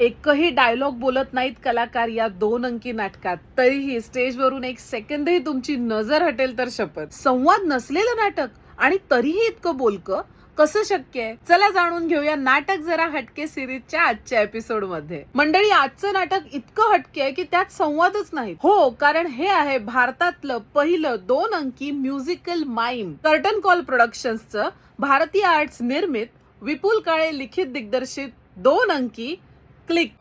एकही डायलॉग बोलत नाहीत कलाकार या दोन अंकी नाटकात. तरीही स्टेजवरून एक सेकंदही तुमची नजर हटेल तर शपथ. संवाद नसलेलं नाटक आणि तरीही इतकं बोलकं कसं शक्य आहे? चला जाणून घेऊया नाटक जरा हटके सिरीजच्या आजच्या एपिसोडमध्ये. मंडळी आजचं नाटक इतकं हटके आहे की त्यात संवादच नाही हो कारण हे आहे भारतातलं पहिलं दोन अंकी म्युझिकल माईम कर्टन कॉल प्रोडक्शन्सचं भारतीय आर्ट्स निर्मित विपुल काळे लिखित दिग्दर्शित दोन अंकी क्लिक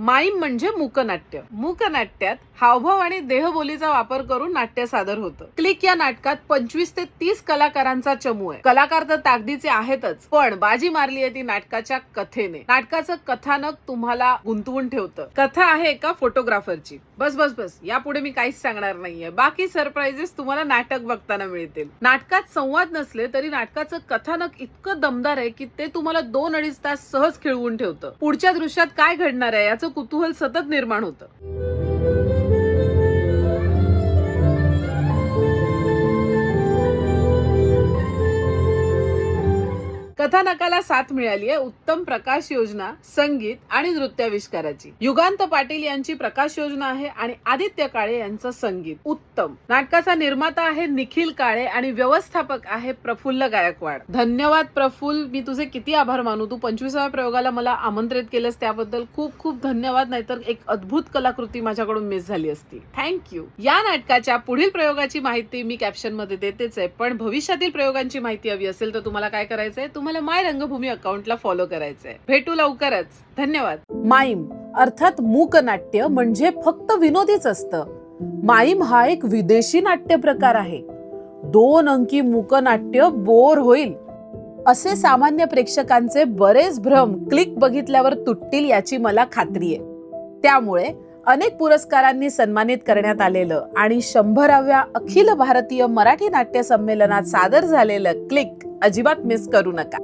माईम म्हणजे मूकनाट्य. मूकनाट्यात हावभाव आणि देहबोलीचा वापर करून नाट्य सादर होतं. क्लिक या नाटकात पंचवीस ते तीस कलाकारांचा चमू आहे. कलाकार तर ताकदीचे आहेतच पण बाजी मारली आहे ती नाटकाच्या कथेने. नाटकाचं कथानक तुम्हाला गुंतवून ठेवतं. कथा आहे एका फोटोग्राफरची. बस बस बस यापुढे मी काहीच सांगणार नाहीये. बाकी सरप्राईजेस तुम्हाला नाटक बघताना मिळतील. नाटकात संवाद नसले तरी नाटकाचं कथानक इतकं दमदार आहे की ते तुम्हाला दोन अडीच तास सहज खिळवून ठेवतं. पुढच्या दृश्यात काय घडणार आहे याचं कुतूहल सतत निर्माण होतं. कथानकाला साथ मिळाली आहे उत्तम प्रकाश योजना संगीत आणि नृत्याविष्काराची. युगांत पाटील यांची प्रकाश योजना आहे आणि आदित्य काळे यांचं संगीत. उत्तम. नाटकाचा निर्माता आहे निखिल काळे आणि व्यवस्थापक आहे प्रफुल्ल गायकवाड. धन्यवाद प्रफुल्ल मी तुझे किती आभार मानू? तू पंचवीसाव्या प्रयोगाला मला आमंत्रित केलंस त्याबद्दल खूप खूप धन्यवाद. नाहीतर एक अद्भुत कलाकृती माझ्याकडून मिस झाली असती. थँक्यू या नाटकाच्या पुढील प्रयोगाची माहिती मी कॅप्शनमध्ये देतेच आहे. पण भविष्यातील प्रयोगांची माहिती हवी असेल तर तुम्हाला काय करायचंय? तुम्हाला माय रंगभूमी अकाउंटला फॉलो करायचंय. भेटू लवकरच. धन्यवाद. माईम अर्थात मूकनाट्य म्हणजे फक्त विनोदीच असतं. माईम हा एक विदेशी नाट्य प्रकार आहे. दोन अंकी मूकनाट्य बोर होईल. असे सामान्य प्रेक्षकांचे बरेच भ्रम क्लिक बघितल्यावर तुटतील याची मला खात्री आहे. त्यामुळे अनेक पुरस्कारांनी सन्मानित करण्यात आलेलं आणि शंभराव्या अखिल भारतीय मराठी नाट्य संमेलनात सादर झालेलं क्लिक अजिबात मिस करू नका.